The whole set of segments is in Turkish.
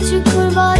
küçük kurbağa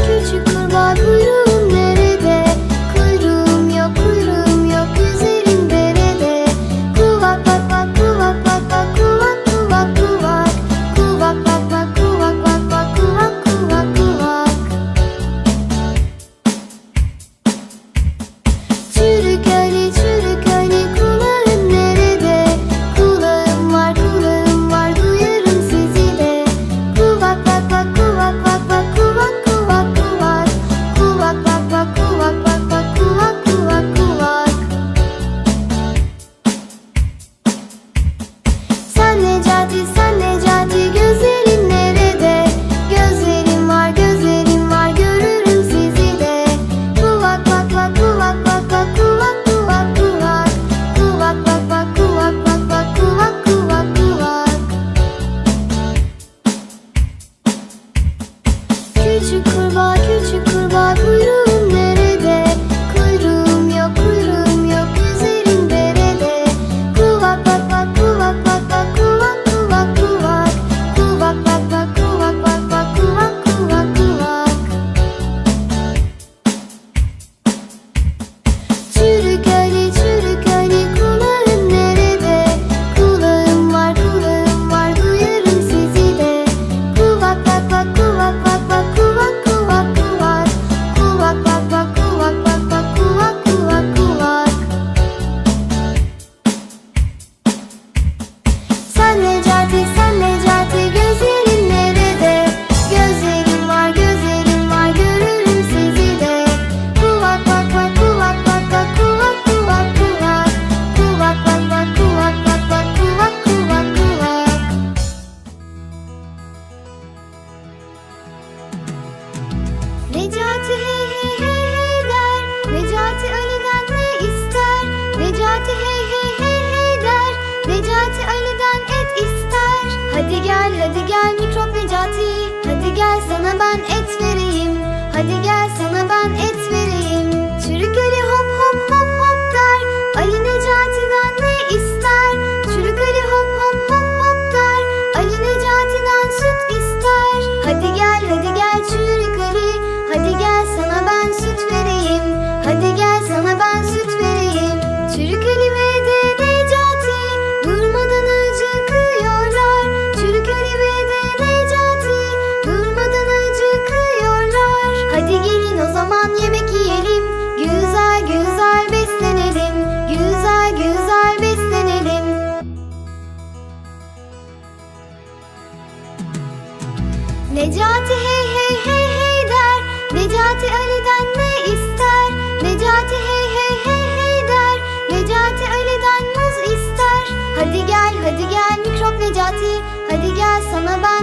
Necati hey hey hey hey der. Necati Ali'den ne ister? Necati hey hey hey hey der. Necati Ali'den et ister. Hadi gel hadi gel mikrop Necati. Hadi gel sana ben et vereyim. Hadi gel sana ben et vereyim. Hadi gel mikrop Necati, hadi gel sana ben